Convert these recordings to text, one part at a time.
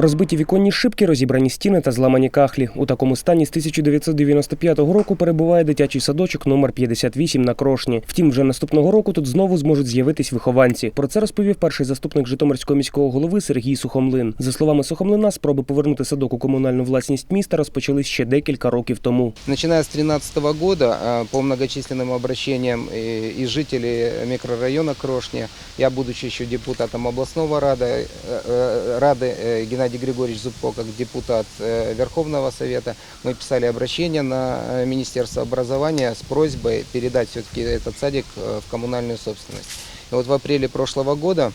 Розбиті віконні шибки, розібрані стіни та зламані кахлі. У такому стані з 1995 року перебуває дитячий садочок номер 58 на Крошні. Втім, вже наступного року тут знову зможуть з'явитись вихованці. Про це розповів перший заступник Житомирського міського голови Сергій Сухомлин. За словами Сухомлина, спроби повернути садок у комунальну власність міста розпочались ще декілька років тому. Начиная с 2013 года, а, по многочисленным обращениям э, и жителей микрорайона Крошня, я, будучи еще депутатом областного рада, э, э, Рады, э, э, Геннадий Григорьевич Зубко, как депутат э, Верховного Совета, мы писали обращение на э, Министерство образования с просьбой передать все-таки этот садик э, в коммунальную собственность. И вот в апреле прошлого года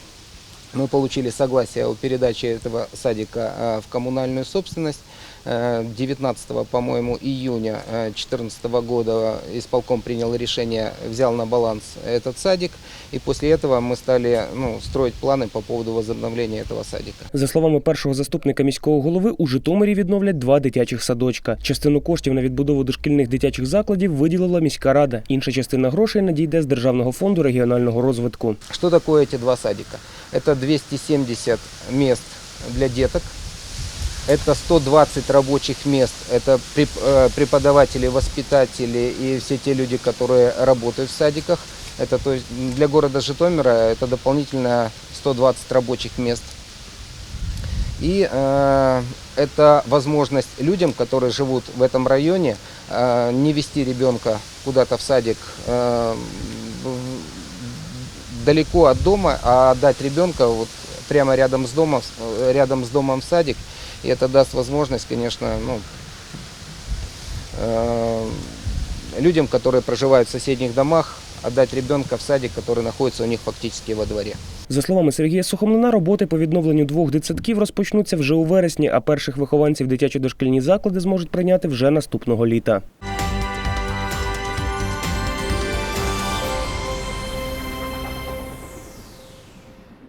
мы получили согласие о передаче этого садика в коммунальную собственность. Э, 19, по-моему, июня 2014 года исполком принял решение, взял на баланс этот садик. И после этого мы стали ну, строить планы по поводу возобновления этого садика. За словами першого заступника міського голови, у Житомирі відновлять два дитячих садочка. Частину коштів на відбудову дошкільних дитячих закладів виділила міська рада. Інша частина грошей надійде з Державного фонду регіонального розвитку. Что такое эти два садика? Это 270 мест для деток, Это 120 рабочих мест, это э, преподаватели, воспитатели и все те люди, которые работают в садиках. Это то есть для города Житомира это дополнительно 120 рабочих мест. И э, это возможность людям, которые живут в этом районе, э, не вести ребенка куда-то в садик э, далеко от дома, а отдать ребенка вот прямо рядом с домом, э, рядом с домом в садик. И это даст возможность, конечно, ну, э, людям, которые проживают в соседних домах, отдать ребенка в садик, который находится у них фактически во дворе. За словами Сергія Сухомлина, роботи по відновленню двох дитсадків розпочнуться вже у вересні, а перших вихованців дитячі дошкільні заклади зможуть прийняти вже наступного літа.